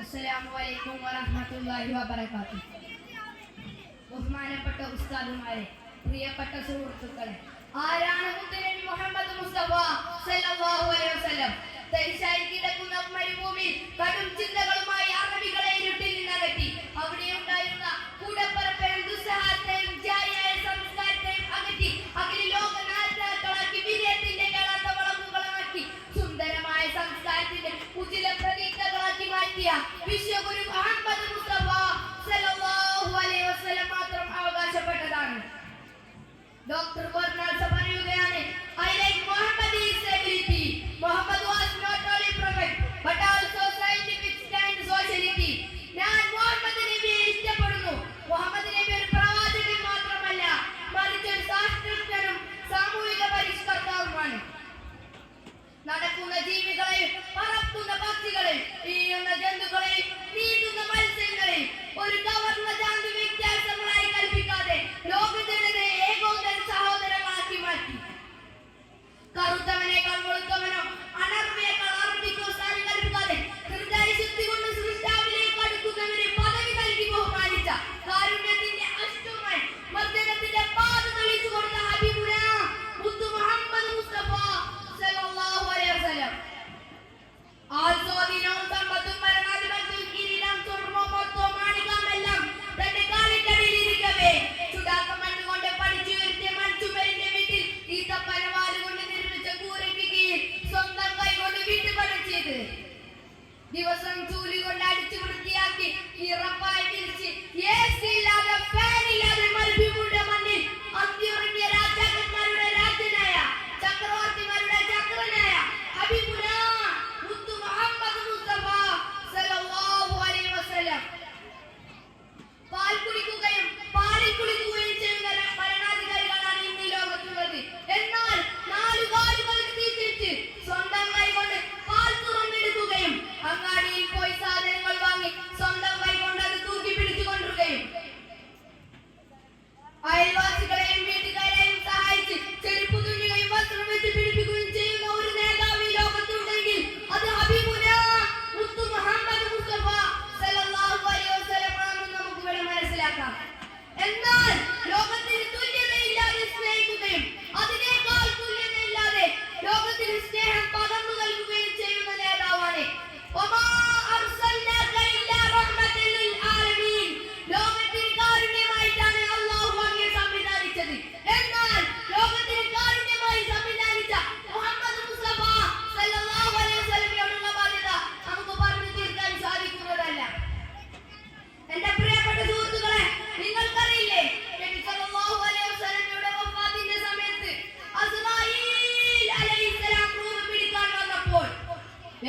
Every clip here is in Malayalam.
അസ്സലാമലൈക്കും വറഹമത്തല്ലാഹി വബർക്കാത്തു ബഹുമാനപ്പെട്ട ഉസ്താദുമാരെ പ്രിയപ്പെട്ട സുഹൃത്തുക്കളെ ആരാണ് മുത്തനൻ മുഹമ്മദ് മുസ്തഫ സല്ലല്ലാഹു അലൈഹി വസല്ലം? തരിശായി കിടക്കുന്ന മരുഭൂമിയിൽ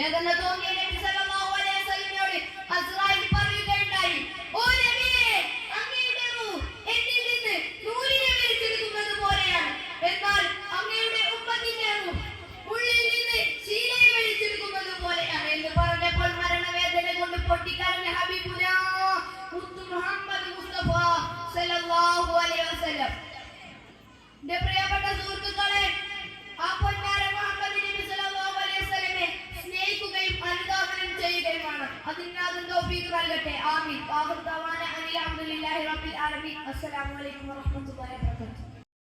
那个冬天的。നിന്നാഥന്റെ ഒപ്പീക്ക് നൽകട്ടെ. ആമീൻ. റബ്ബിൽ ആലമീൻ. അസ്സലാമു അലൈക്കും വറഹ്മത്തുള്ളാഹി വബറകാതുഹു.